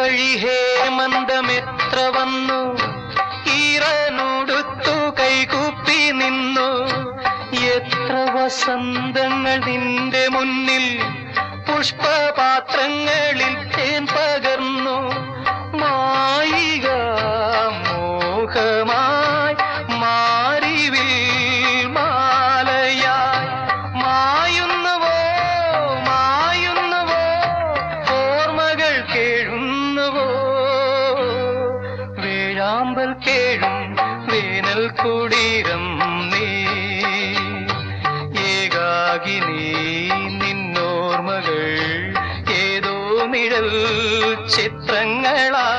മിഴി ഹേമന്തമെത്ര വന്നു. ഈറനുടുത്തു കൈകൂപ്പി നിന്നു. എത്ര വസന്തങ്ങൾ നിന്റെ മുന്നിൽ പുഷ്പപാത്രങ്ങളിൽ തേൻ വേഴാമ്പൽ കേഴും വേനൽ കുടീരം നീ. ഏകാകിനി നിന്നോർമകൾ ഏതോ നിഴൽ ചിത്രങ്ങളായി